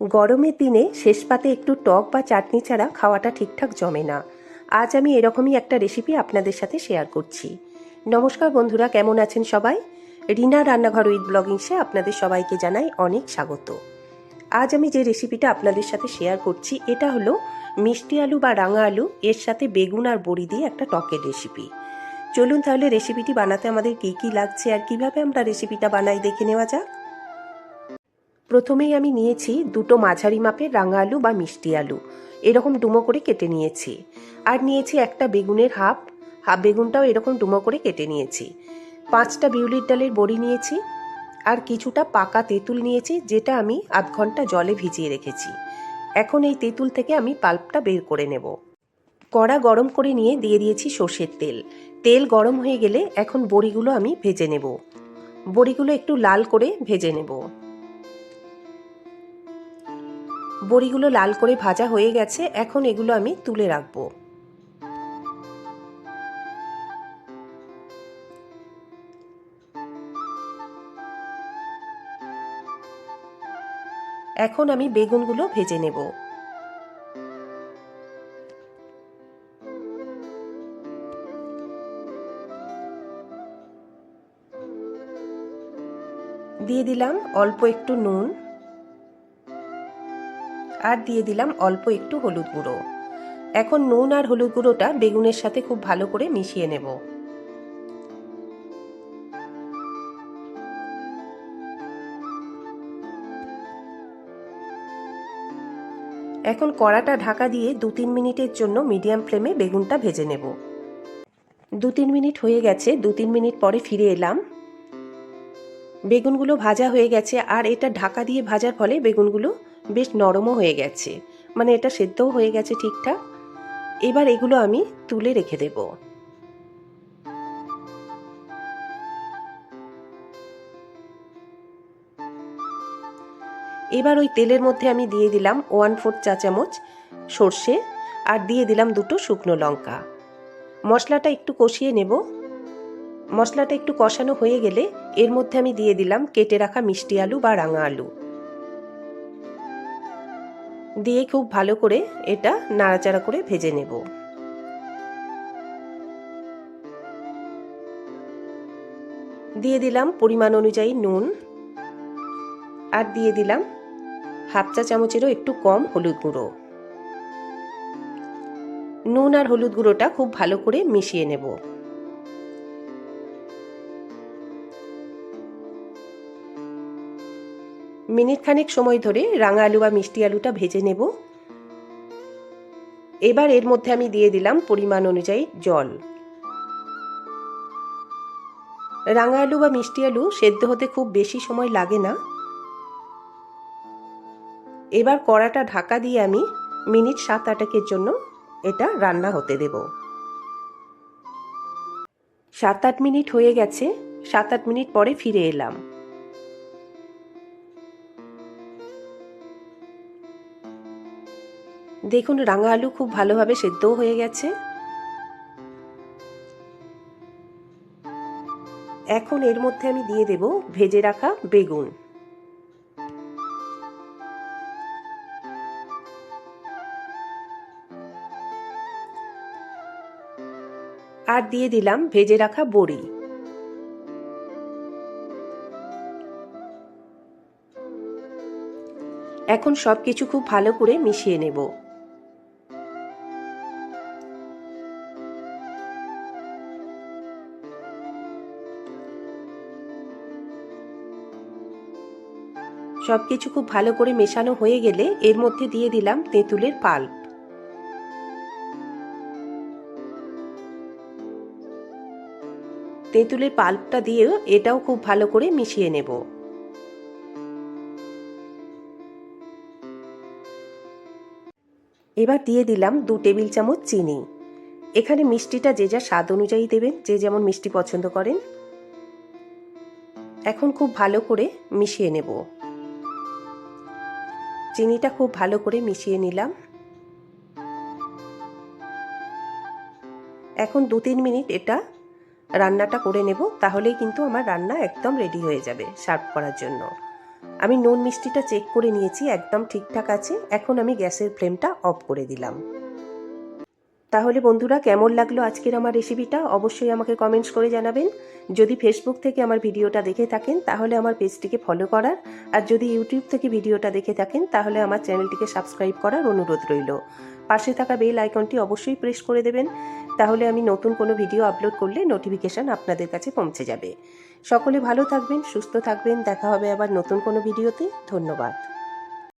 গরমের দিনে শেষ পাতে একটু টক বা চাটনি ছাড়া খাওয়াটা ঠিকঠাক জমে না। আজ আমি এরকমই একটা রেসিপি আপনাদের সাথে শেয়ার করছি। নমস্কার বন্ধুরা, কেমন আছেন সবাই? রিনা রান্নাঘর উইথ ব্লগিংসে আপনাদের সবাইকে জানাই অনেক স্বাগত। আজ আমি যে রেসিপিটা আপনাদের সাথে শেয়ার করছি, এটা হলো মিষ্টি আলু বা রাঙা আলু, এর সাথে বেগুন আর বড়ি দিয়ে একটা টকের রেসিপি চলুন তাহলে রেসিপিটি বানাতে আমাদের কী কী লাগছে আর কীভাবে আমরা রেসিপিটা বানাই দেখে নেওয়া যাক। প্রথমেই আমি নিয়েছি দুটো মাঝারি মাপের রাঙা আলু বা মিষ্টি আলু। এরকম ডুমো করে কেটে নিয়েছি। আর নিয়েছি একটা বেগুনের হাফ। হাফ বেগুনটাও এরকম ডুমো করে কেটে নিয়েছি। পাঁচটা বিউলির ডালের বড়ি নিয়েছি। আর কিছুটা পাকা তেঁতুল নিয়েছি, যেটা আমি আধ ঘণ্টা জলে ভিজিয়ে রেখেছি। এখন এই তেঁতুল থেকে আমি পাল্পটা বের করে নেব। কড়া গরম করে নিয়ে দিয়ে দিয়েছি সর্ষের তেল। তেল গরম হয়ে গেলে এখন বড়িগুলো আমি ভেজে নেব। বড়িগুলো একটু লাল করে ভেজে নেব। বড়িগুলো লাল করে ভাজা হয়ে গেছে, এখন এগুলো আমি তুলে রাখব। এখন আমি বেগুনগুলো ভেজে নেব। দিয়ে দিলাম অল্প একটু নুন। আর দিয়ে দিলাম অল্প একটু হলুদ গুঁড়ো। এখন নুন আর হলুদ গুঁড়োটা বেগুনের সাথে খুব ভালো করে মিশিয়ে নেব। এখন কড়াটা ঢাকা দিয়ে দু তিন মিনিটের জন্য মিডিয়াম ফ্লেমে বেগুনটা ভেজে নেব। দু তিন মিনিট হয়ে গেছে, দু তিন মিনিট পরে ফিরে এলাম। বেগুনগুলো ভাজা হয়ে গেছে আর এটা ঢাকা দিয়ে ভাজার ফলে বেগুনগুলো বেশ নরমও হয়ে গেছে। মানে এটা সেদ্ধও হয়ে গেছে ঠিকঠাক। এবার এগুলো আমি তুলে রেখে দেব। এবার ওই তেলের মধ্যে আমি দিয়ে দিলাম ওয়ান ফোর চা চামচ সর্ষে আর দিয়ে দিলাম দুটো শুকনো লঙ্কা। মশলাটা একটু কষিয়ে নেব। মশলাটা একটু কষানো হয়ে গেলে এর মধ্যে আমি দিয়ে দিলাম কেটে রাখা মিষ্টি আলু বা রাঙা আলু। দিয়ে খুব ভালো করে এটা নাড়াচাড়া করে ভেজে নেব। দিয়ে দিলাম পরিমাণ অনুযায়ী নুন আর দিয়ে দিলাম হাফ চা চামচেরও একটু কম হলুদ গুঁড়ো। নুন আর হলুদ গুঁড়োটা খুব ভালো করে মিশিয়ে নেব। মিনিট খানেক সময় ধরে রাঙা আলু বা মিষ্টি আলুটা ভেজে নেব। এবার এর মধ্যে আমি দিয়ে দিলাম পরিমাণ অনুযায়ী জল। রাঙা আলু বা মিষ্টি আলু সেদ্ধ হতে খুব বেশি সময় লাগে না। এবার কড়াটা ঢাকা দিয়ে আমি মিনিট সাত আটাকের জন্য এটা রান্না হতে দেব। সাত আট মিনিট হয়ে গেছে, সাত আট মিনিট পরে ফিরে এলাম। দেখুন, রাঙা আলু খুব ভালোভাবে সেদ্ধও হয়ে গেছে। এখন এর মধ্যে আমি দিয়ে দেব ভেজে রাখা বেগুন। আর দিয়ে দিলাম ভেজে রাখা বড়ি। এখন সব কিছু খুব ভালো করে মিশিয়ে নেব। সব কিছু খুব ভালো করে মেশানো হয়ে গেলে এর মধ্যে দিয়ে দিলাম তেঁতুলের পাল্প তেঁতুলের পাল্পটা দিয়েও এটাও খুব ভালো করে মিশিয়ে নেব। এবার দিয়ে দিলাম দু টেবিল চামচ চিনি। এখানে মিষ্টিটা যে যা স্বাদ অনুযায়ী দেবেন, যে যেমন মিষ্টি পছন্দ করেন। এখন খুব ভালো করে মিশিয়ে নেব। চিনিটা খুব ভালো করে মিশিয়ে নিলাম। এখন দু তিন মিনিট এটা রান্নাটা করে নেব, তাহলেই কিন্তু আমার রান্না একদম রেডি হয়ে যাবে সার্ভ করার জন্য। আমি নুন মিষ্টিটা চেক করে নিয়েছি, একদম ঠিকঠাক আছে। এখন আমি গ্যাসের ফ্লেমটা অফ করে দিলাম। তাহলে বন্ধুরা, কেমন লাগল আজকের আমার রেসিপিটা? অবশ্যই আমাকে কমেন্টস করে জানাবেন। যদি ফেসবুক থেকে আমার ভিডিওটা দেখে থাকেন, তাহলে আমার পেজটিকে ফলো করার। আর যদি ইউটিউব থেকে ভিডিওটা দেখে থাকেন, তাহলে আমার চ্যানেলটিকে সাবস্ক্রাইব করার অনুরোধ রইল। পাশে থাকা বেল আইকনটি অবশ্যই প্রেস করে দেবেন। তাহলে আমি নতুন কোনো ভিডিও আপলোড করলে নোটিফিকেশান আপনাদের কাছে পৌঁছে যাবে। সকলে ভালো থাকবেন, সুস্থ থাকবেন। দেখা হবে আবার নতুন কোনো ভিডিওতে ধন্যবাদ।